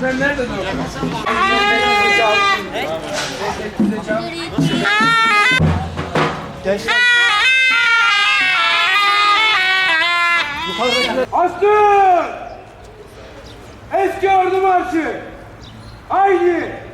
Sen nerede doğdun? Astır! Eski ordu marşı! Haydi!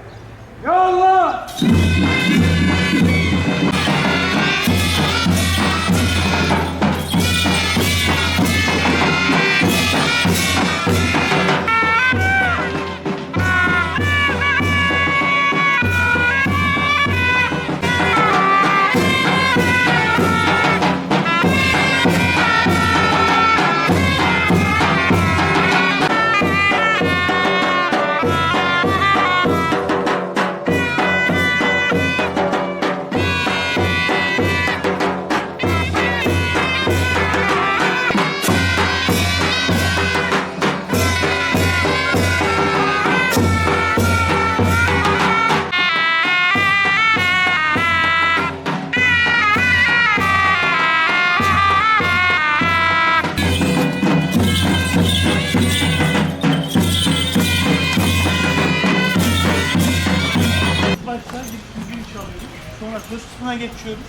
Söz kısmına geçiyoruz.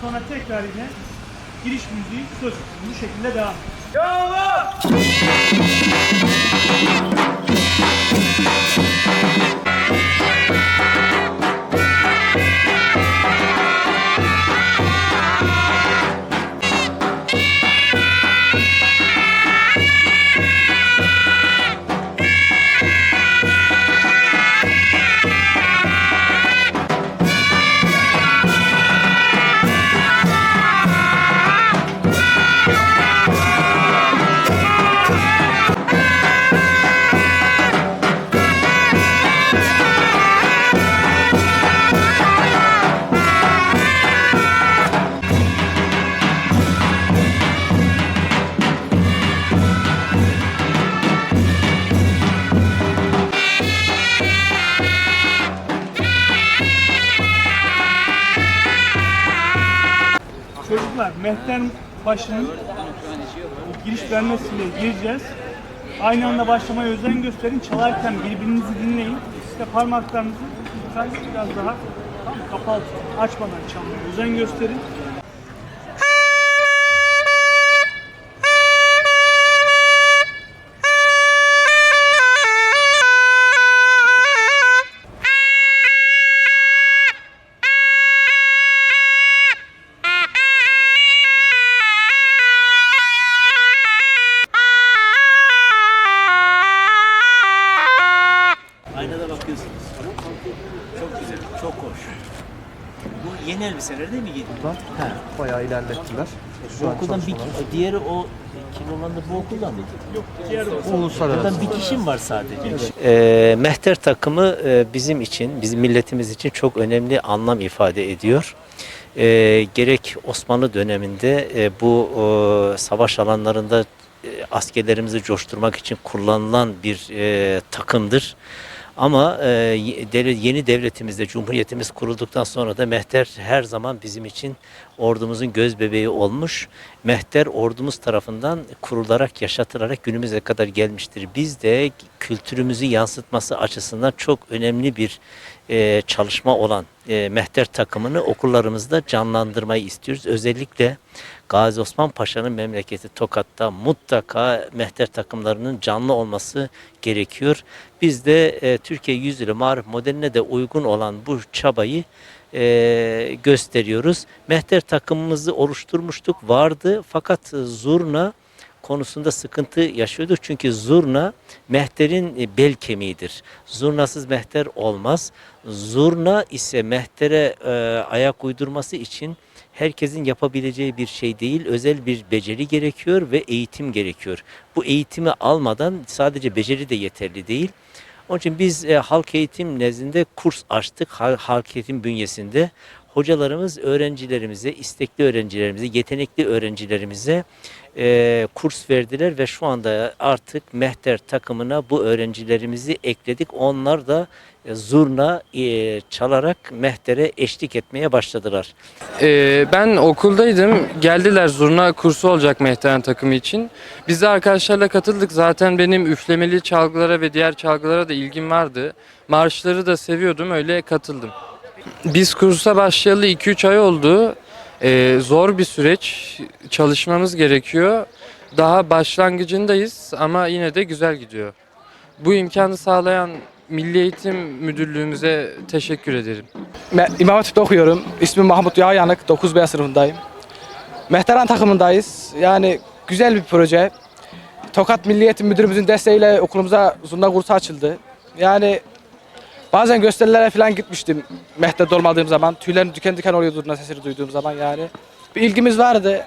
Sonra tekrar yine giriş müziği söz kısmı bu şekilde devam ediyor. Mehter başının giriş vermesiyle gireceğiz. Aynı anda başlamaya özen gösterin. Çalarken birbirinizi dinleyin. İşte parmaklarınızı biraz daha tam kapalı tutun. Açmadan çalmaya özen gösterin. Yeni elbiseler değil mi giydiğin? He, bayağı ilerlettiler. Bu Şu an okuldan bir, çalışmalar. diğeri o kim olan da bu okuldan mıydı? Yok diğer Uluslararası. Buradan bir kişi mi var sadece? Ee, mehter takımı e, bizim için, bizim milletimiz için çok önemli anlam ifade ediyor. Ee, gerek Osmanlı döneminde e, bu e, savaş alanlarında e, askerlerimizi coşturmak için kullanılan bir e, takımdır. Ama e, yeni devletimizde, cumhuriyetimiz kurulduktan sonra da mehter her zaman bizim için ordumuzun göz bebeği olmuş. Mehter ordumuz tarafından kurularak, yaşatılarak günümüze kadar gelmiştir. Biz de kültürümüzü yansıtması açısından çok önemli bir e, çalışma olan e, mehter takımını okullarımızda canlandırmayı istiyoruz. Özellikle Gazi Osman Paşa'nın memleketi Tokat'ta mutlaka mehter takımlarının canlı olması gerekiyor. Biz de e, Türkiye Yüzyılı Marif modeline de uygun olan bu çabayı e, gösteriyoruz. Mehter takımımızı oluşturmuştuk vardı fakat e, zurna konusunda sıkıntı yaşıyorduk. Çünkü zurna mehterin e, bel kemiğidir. Zurnasız mehter olmaz. Zurna ise mehtere e, ayak uydurması için herkesin yapabileceği bir şey değil. Özel bir beceri gerekiyor ve eğitim gerekiyor. Bu eğitimi almadan sadece beceri de yeterli değil. Onun için biz e, halk eğitim nezdinde kurs açtık. Hal- halk eğitim bünyesinde hocalarımız öğrencilerimize, istekli öğrencilerimize, yetenekli öğrencilerimize e, kurs verdiler ve şu anda artık mehter takımına bu öğrencilerimizi ekledik. Onlar da e, zurna e, çalarak mehtere eşlik etmeye başladılar. Ee, ben okuldaydım. Geldiler zurna kursu olacak Mehteren takımı için. Biz de arkadaşlarla katıldık. Zaten benim üflemeli çalgılara ve diğer çalgılara da ilgim vardı. Marşları da seviyordum. Öyle katıldım. Biz kursa başlayalı 2-3 ay oldu. Ee, zor bir süreç. Çalışmamız gerekiyor. Daha başlangıcındayız ama yine de güzel gidiyor. Bu imkanı sağlayan Milli Eğitim Müdürlüğümüze teşekkür ederim. Ben İmam Hatip'te okuyorum. İsmim Mahmut Yağyanık. 9B sınıfındayım. Mehteran takımındayız. Yani güzel bir proje. Tokat Milli Eğitim Müdürümüzün desteğiyle okulumuza zurna kursu açıldı. Yani bazen gösterilere falan gitmiştim Mehter'de olmadığım zaman. Tüylerim diken diken oluyordu sesini duyduğum zaman yani. Bir ilgimiz vardı.